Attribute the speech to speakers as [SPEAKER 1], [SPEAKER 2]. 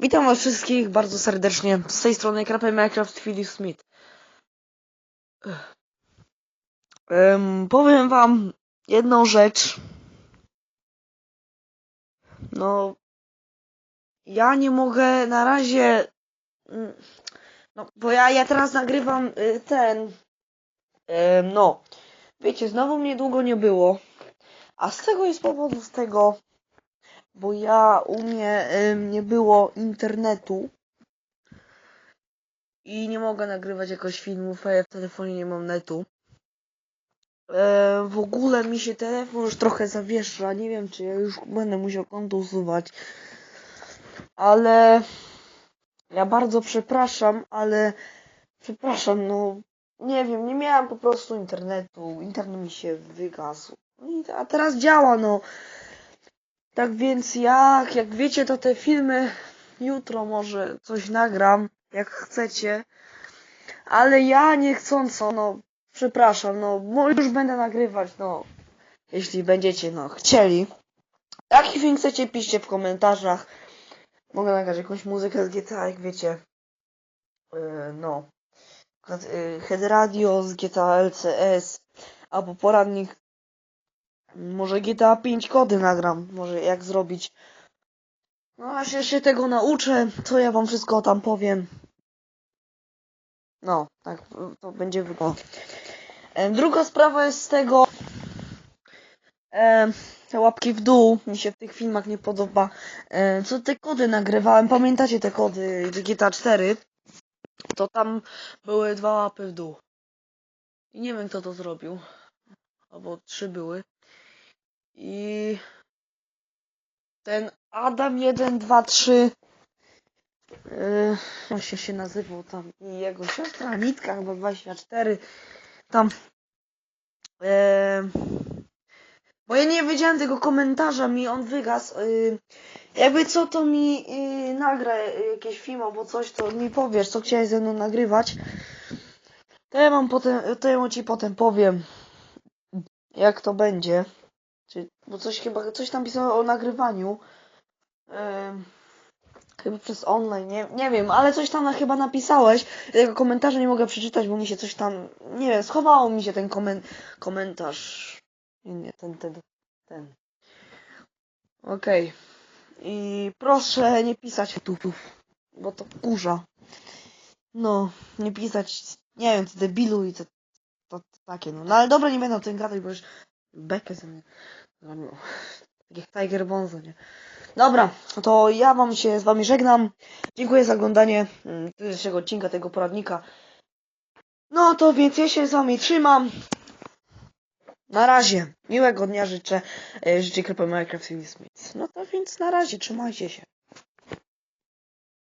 [SPEAKER 1] Witam was wszystkich bardzo serdecznie. Z tej strony Krapę Minecraft Philip Smith. Em, powiem wam jedną rzecz. No, ja nie mogę na razie. mm, No, bo ja, ja teraz nagrywam y, ten. no, wiecie, znowu mnie długo nie było. A z tego jest powodu z tego, bo ja u mnie em, nie było internetu i nie mogę nagrywać jakoś filmów, a ja w telefonie nie mam netu. E, w ogóle mi się telefon już trochę zawiesza, nie wiem czy ja już będę musiał konto usuwać, ale ja bardzo przepraszam, ale przepraszam, no nie wiem, nie miałem po prostu internetu, internet mi się wygasł, I- a teraz działa, no. Tak więc jak, jak wiecie, to te filmy jutro może coś nagram, jak chcecie. Ale ja niechcąco, no, przepraszam, no, już będę nagrywać, no, jeśli będziecie, no, chcieli. Jaki film chcecie, piszcie w komentarzach. Mogę nagrać jakąś muzykę z GTA, jak wiecie. Yy, no. Yy, Head Radio z GTA LCS, albo poradnik może GTA 5 kody nagram, może jak zrobić. No aż ja się tego nauczę, to ja wam wszystko tam powiem. No, tak to będzie wyglądało. Em, Druga sprawa jest z tego, em, te łapki w dół, mi się w tych filmach nie podoba. Em, Co te kody nagrywałem, pamiętacie te kody GTA 4? To tam były dwa łapy w dół. I nie wiem kto to zrobił. Albo trzy były. I ten Adam 1, 2, 3 yy, się się nazywał tam i jego siostra Anitka chyba 24 tam yy, bo ja nie wiedziałem tego komentarza mi on wygasł yy, jakby co to mi yy, nagra jakieś film albo coś to mi powiesz co chciałeś ze mną nagrywać. To ja mam potem to ja ci potem powiem jak to będzie czy, bo coś chyba, coś tam pisało o nagrywaniu. Em, chyba przez online, nie, nie wiem, ale coś tam na, chyba napisałeś. Ja Tego komentarza nie mogę przeczytać, bo mi się coś tam, nie wiem, schowało mi się ten komen, komentarz. Nie, ten, ten, ten. Okej. I proszę nie pisać tutów, bo to kurza. No, nie pisać, nie wiem, debilu i to, to takie, no. no. ale dobra, nie będę o tym gadać, bo już bekę ze mnie zrobił. Tak jak Tiger Bonzo, nie? Dobra, to ja wam się z wami żegnam. Dziękuję za oglądanie mm, dzisiejszego odcinka tego poradnika. No to więc ja się z wami trzymam. Na razie. Miłego dnia życzę. E, Życzę Krypy Minecraft Smith. No to więc na razie. Trzymajcie się.